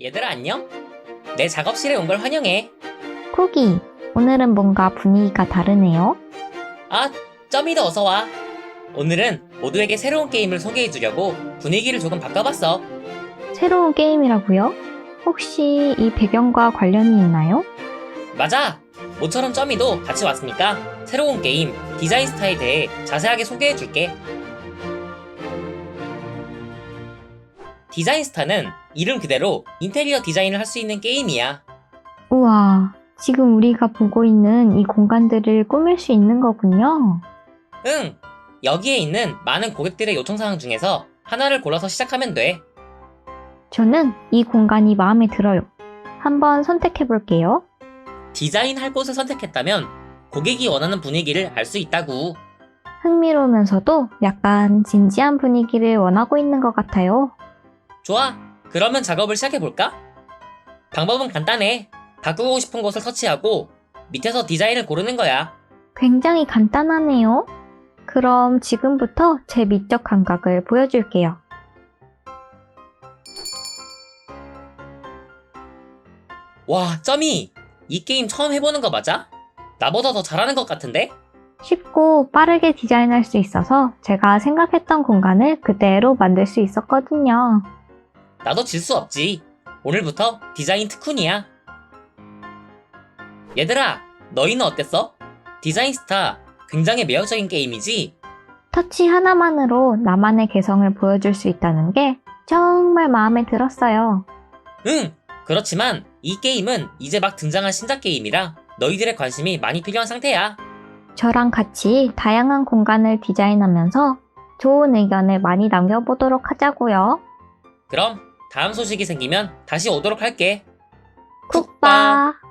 얘들아 안녕? 내 작업실에 온 걸 환영해. 쿠기, 오늘은 뭔가 분위기가 다르네요. 아, 점이도 어서 와. 오늘은 모두에게 새로운 게임을 소개해 주려고 분위기를 조금 바꿔봤어. 새로운 게임이라고요? 혹시 이 배경과 관련이 있나요? 맞아. 모처럼 점이도 같이 왔으니까 새로운 게임 디자인 스타에 대해 자세하게 소개해 줄게. 디자인 스타는 이름 그대로 인테리어 디자인을 할 수 있는 게임이야. 우와, 지금 우리가 보고 있는 이 공간들을 꾸밀 수 있는 거군요. 응. 여기에 있는 많은 고객들의 요청사항 중에서 하나를 골라서 시작하면 돼. 저는 이 공간이 마음에 들어요. 한번 선택해 볼게요. 디자인할 곳을 선택했다면 고객이 원하는 분위기를 알 수 있다고. 흥미로우면서도 약간 진지한 분위기를 원하고 있는 것 같아요. 좋아. 그러면 작업을 시작해볼까? 방법은 간단해. 바꾸고 싶은 곳을 터치하고 밑에서 디자인을 고르는 거야. 굉장히 간단하네요. 그럼 지금부터 제 미적 감각을 보여줄게요. 와, 점이! 이 게임 처음 해보는 거 맞아? 나보다 더 잘하는 것 같은데? 쉽고 빠르게 디자인할 수 있어서 제가 생각했던 공간을 그대로 만들 수 있었거든요. 나도 질 수 없지. 오늘부터 디자인 특훈이야. 얘들아, 너희는 어땠어? 디자인 스타 굉장히 매력적인 게임이지? 터치 하나만으로 나만의 개성을 보여줄 수 있다는 게 정말 마음에 들었어요. 응! 그렇지만 이 게임은 이제 막 등장한 신작 게임이라 너희들의 관심이 많이 필요한 상태야. 저랑 같이 다양한 공간을 디자인하면서 좋은 의견을 많이 남겨보도록 하자고요. 그럼 다음 소식이 생기면 다시 오도록 할게. 쿡바!